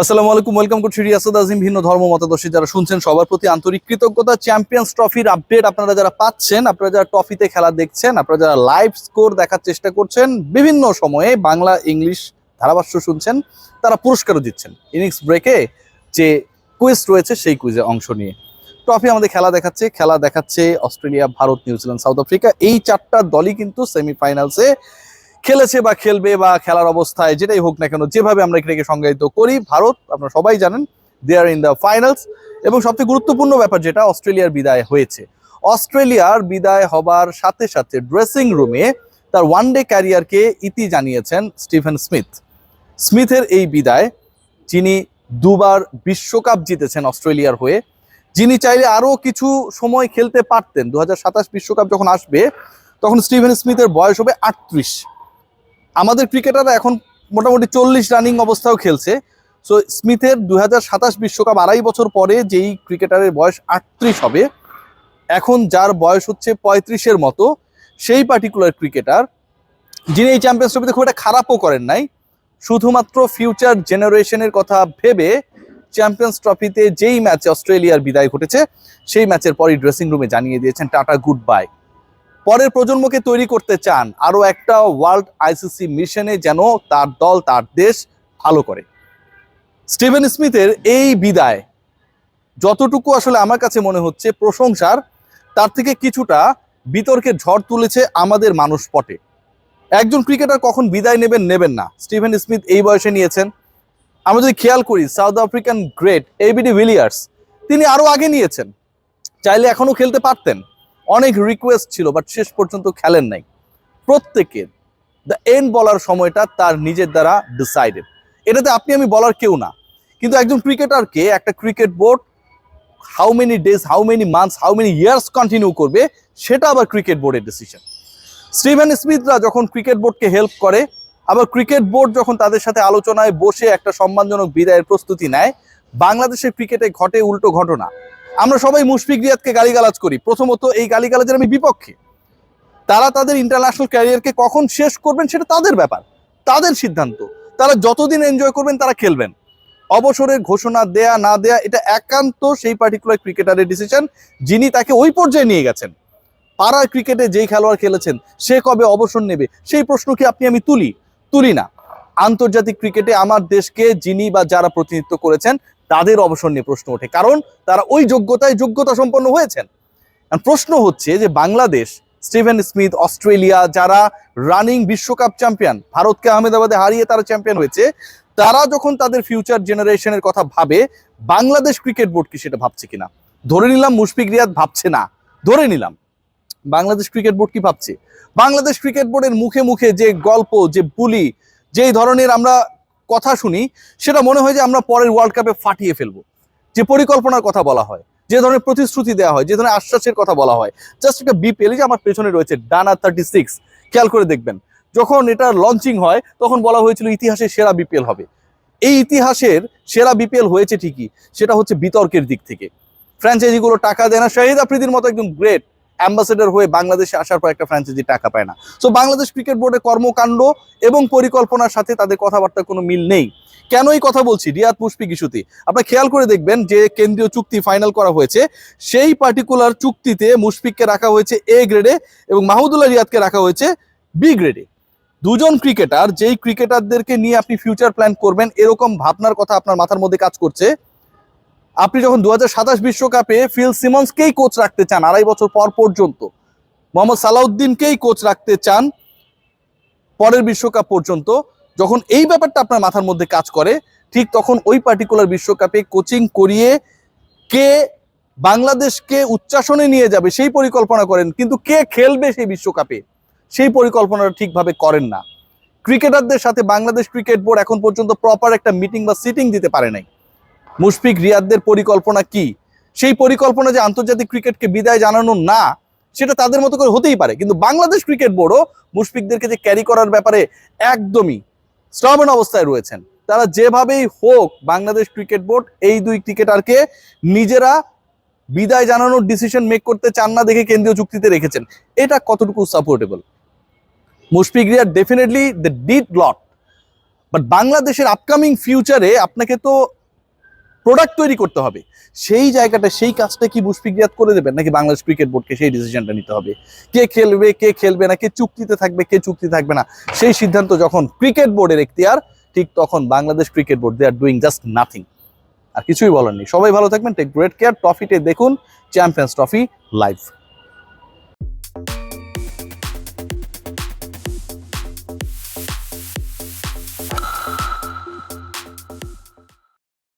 আসসালামু আলাইকুম welcome to three Asad Azim ভিন্ন ধর্ম মতাদর্শী যারা শুনছেন, সবার প্রতি আন্তরিক কৃতজ্ঞতা। চ্যাম্পিয়ন্স ট্রফির আপডেট আপনারা যারা পাচ্ছেন, আপনারা যারা ট্রফিতে খেলা দেখছেন, আপনারা যারা লাইভ স্কোর দেখার চেষ্টা করছেন, বিভিন্ন সময়ে বাংলা, ইংলিশ ধারাভাষ্য শুনছেন, তারা পুরস্কারও দিচ্ছেন ইনিংস ব্রেকে যে কুইজ রয়েছে, সেই কুইজে অংশ নিয়ে। ট্রফি আমাদের খেলা দেখাচ্ছে খেলা দেখাচ্ছে Australia, Bharat, New Zealand, South Africa. এই চারটা দলই কিন্তু সেমিফাইনালসে খেলেছে বা খেলবে বা খেলার অবস্থায় যেটাই হোক না কেন, যেভাবে আমরা এটাকে সংজ্ঞায়িত করি, ভারত, আপনারা সবাই জানেন they are in the finals এবং সবচেয়ে গুরুত্বপূর্ণ ব্যাপার যেটা, অস্ট্রেলিয়ার বিদায় হয়েছে। অস্ট্রেলিয়ার বিদায় হবার সাথে সাথে ড্রেসিং রুমে তার ওয়ান ডে ক্যারিয়ারকে ইতি জানিয়েছেন স্টিফেন স্মিথ। স্মিথের এই বিদায় যিনি দুবার বিশ্বকাপ জিতেছেন অস্ট্রেলিয়ার হয়ে, যিনি চাইলে আরও কিছু সময় খেলতে পারতেন। দু বিশ্বকাপ যখন আসবে, তখন স্টিভেন স্মিথের বয়স হবে আটত্রিশ। আমাদের ক্রিকেটাররা এখন মোটামুটি চল্লিশ রানিং অবস্থাও খেলছে। সো স্মিথের দু সাতাশ বিশ্বকাপ আড়াই বছর পরে যেই ক্রিকেটারের বয়স আটত্রিশ হবে, এখন যার বয়স হচ্ছে পঁয়ত্রিশের মতো, সেই পার্টিকুলার ক্রিকেটার যিনি এই চ্যাম্পিয়ন্স ট্রফিতে খুব একটা খারাপও করেন নাই, শুধুমাত্র ফিউচার জেনারেশনের কথা ভেবে চ্যাম্পিয়ন্স ট্রফিতে যেই ম্যাচে অস্ট্রেলিয়ার বিদায় ঘটেছে, সেই ম্যাচের পরই ড্রেসিং রুমে জানিয়ে দিয়েছেন, টাটা গুড বাই পরের প্রজন্মকে তৈরি করতে চান, আরও একটা ওয়ার্ল্ড আইসিসি মিশনে যেন তার দল, তার দেশ ভালো করে। স্টিভেন স্মিথের এই বিদায় যতটুকু আসলে আমার কাছে মনে হচ্ছে প্রশংসার, তার থেকে কিছুটা বিতর্কের ঝড় তুলেছে আমাদের মানুষ পটে। একজন ক্রিকেটার কখন বিদায় নেবেন নেবেন না। স্টিভেন স্মিথ এই বয়সে নিয়েছেন। আমরা যদি খেয়াল করি, South African great ABD Villiers তিনি আরও আগে নিয়েছেন। চাইলে এখনও খেলতে পারতেন। অনেক রিকোয়েস্ট ছিল বাট শেষ পর্যন্ত খেলেন নাই। প্রত্যেকের দ্য এন্ড বলার সময়টা তার নিজের দ্বারা ডিসাইডেড এটাতে আপনি আমি বলার কেউ না, কিন্তু একজন ক্রিকেটারকে একটা cricket board how many days how many months how many years continue করবে, সেটা আবার ক্রিকেট বোর্ডের ডিসিশন স্টিভেন স্মিথরা যখন ক্রিকেট বোর্ডকে হেল্প করে, আবার ক্রিকেট বোর্ড যখন তাদের সাথে আলোচনায় বসে একটা সম্মানজনক বিদায়ের প্রস্তুতি নেয় বাংলাদেশের ক্রিকেটে ঘটে উল্টো ঘটনা। আমরা সবাই মুশফিক রিয়াদকে গালিগালাজ করি। প্রথমত এই গালিগালাজের আমি বিপক্ষে। তারা তাদের ইন্টারন্যাশনাল ক্যারিয়ারকে কখন শেষ করবেন সেটা তাদের ব্যাপার, তাদের সিদ্ধান্ত। তারা যতদিন এনজয় করবেন তারা খেলবেন। অবসরের ঘোষণা দেয়া, না দেয়া, এটা একান্ত সেই পার্টিকুলার ক্রিকেটারের ডিসিশন যিনি তাকে ওই পর্যায়ে নিয়ে গেছেন। পাড়ার ক্রিকেটে যেই খেলোয়াড় খেলেছেন, সে কবে অবসর নেবে, সেই প্রশ্ন কি আপনি আমি তুলি? তুলি না। আন্তর্জাতিক ক্রিকেটে আমার দেশকে যিনি বা যারা প্রতিনিধিত্ব করেছেন, তাদের অবসর নিয়ে প্রশ্ন ওঠে। কারণ তারা ওই যোগ্যতায় যোগ্যতা সম্পন্ন হয়েছেন। প্রশ্ন হচ্ছে যে বাংলাদেশ, স্টিভেন স্মিথ, অস্ট্রেলিয়া, যারা রানিং বিশ্বকাপ চ্যাম্পিয়ন, ভারতকে আহমেদাবাদে হারিয়ে তারা চ্যাম্পিয়ন হয়েছে, তারা যখন তাদের ফিউচার জেনারেশনের কথা ভাবে, বাংলাদেশ ক্রিকেট বোর্ড কি সেটা ভাবছে কিনা? ধরে নিলাম মুশফিক রিয়াদ ভাবছে না। ধরে নিলাম। বাংলাদেশ ক্রিকেট বোর্ড কি ভাবছে? বাংলাদেশ ক্রিকেট বোর্ডের মুখে মুখে যে গল্প, যে বুলি যেই ধরনের আমরা কথা শুনি, সেটা মনে হয় যে আমরা পরের ওয়ার্ল্ড কাপে ফাটিয়ে ফেলব। যে পরিকল্পনার কথা বলা হয়, যে ধরনের প্রতিশ্রুতি দেওয়া হয়, যে ধরনের আশ্বাসের কথা বলা হয় জাস্ট একটা বিপিএল যে আমার পেছনে রয়েছে ডানা থার্টি সিক্স খেয়াল করে দেখবেন। যখন এটা লঞ্চিং হয়, তখন বলা হয়েছিল ইতিহাসের সেরা বিপিএল হবে। এই ইতিহাসের সেরা বিপিএল হয়েছে ঠিকই, সেটা হচ্ছে বিতর্কের দিক থেকে। ফ্র্যাঞ্চাইজিগুলো টাকা দেয় না শাহিদ আফ্রিদির মতো একজন গ্রেট অ্যাম্বাসেডর হয়ে বাংলাদেশে আসার পর একটা ফ্র্যাঞ্চাইজি টাকা পায় না। সো বাংলাদেশ ক্রিকেট বোর্ডের কর্মকাণ্ড এবং পরিকল্পনার সাথে তাদের কথাবার্তার কোনো মিল নেই। কেন এই কথা বলছি? রিয়াদ মুশফিক ইস্যুতে। আপনারা খেয়াল করে দেখবেন যে কেন্দ্রীয় চুক্তি ফাইনাল করা হয়েছে। সেই পার্টিকুলার চুক্তিতে মুশফিককে রাখা হয়েছে এ গ্রেডে এবং মাহমুদুল্লাহ রিয়াদকে রাখা হয়েছে বি গ্রেডে দুজন ক্রিকেটার, যেই ক্রিকেটারদেরকে নিয়ে আপনি ফিউচার প্ল্যান করবেন, এরকম ভাবনার কথা আপনার মাথার মধ্যে কাজ করছে। আপনি যখন দু হাজার বিশ্বকাপে ফিল সিমন্সকেই কোচ রাখতে চান, আড়াই বছর পর পর্যন্ত, মোহাম্মদ সালাউদ্দিনকেই কোচ রাখতে চান পরের বিশ্বকাপ পর্যন্ত, যখন এই ব্যাপারটা আপনার মাথার মধ্যে কাজ করে, ঠিক তখন ওই পার্টিকুলার বিশ্বকাপে কোচিং করিয়ে কে বাংলাদেশকে উচ্চাসনে নিয়ে যাবে সেই পরিকল্পনা করেন, কিন্তু কে খেলবে সেই বিশ্বকাপে, সেই পরিকল্পনাটা ঠিকভাবে করেন না। ক্রিকেটারদের সাথে বাংলাদেশ ক্রিকেট বোর্ড এখন পর্যন্ত প্রপার একটা মিটিং বা সিটিং দিতে পারে নাই। মুশফিক রিয়াদদের পরিকল্পনা কি? সেই পরিকল্পনা যে আন্তর্জাতিক ক্রিকেটকে বিদায় জানানো না, সেটা তাদের মতো করে হতেই পারে। কিন্তু বাংলাদেশ ক্রিকেট বোর্ডও মুশফিকদেরকে যে ক্যারি করার ব্যাপারে একদমই স্ট্রবেন অবস্থায় রয়েছেন। তারা যেভাবেই হোক বাংলাদেশ ক্রিকেট বোর্ড এই দুই ক্রিকেটারকে নিজেরা বিদায় জানানোর ডিসিশন মেক করতে চান না দেখে কেন্দ্রীয় চুক্তিতে রেখেছেন। এটা কতটুকু supportable Mushfiq Riyad definitely the did lot but বাংলাদেশের আপকামিং ফিউচারে আপনাকে তো প্রোডাক্ট তৈরি করতে হবে। সেই জায়গাটা, সেই কাজটা কি রিয়াদ করে দেবেন? নাকি বাংলাদেশ ক্রিকেট বোর্ডকে সেই ডিসিশনটা নিতে হবে? কে খেলবে কে খেলবে না, কে চুক্তিতে থাকবে, কে চুক্তি থাকবে না? সেই সিদ্ধান্ত যখন ক্রিকেট বোর্ডের এখতিয়ার, ঠিক তখন Bangladesh cricket board they are doing just nothing আর কিছুই বলার নেই। সবাই ভালো থাকবেন টেক গ্রেট কেয়ার ট্রফিতে দেখুন চ্যাম্পিয়ন্স ট্রফি লাইভ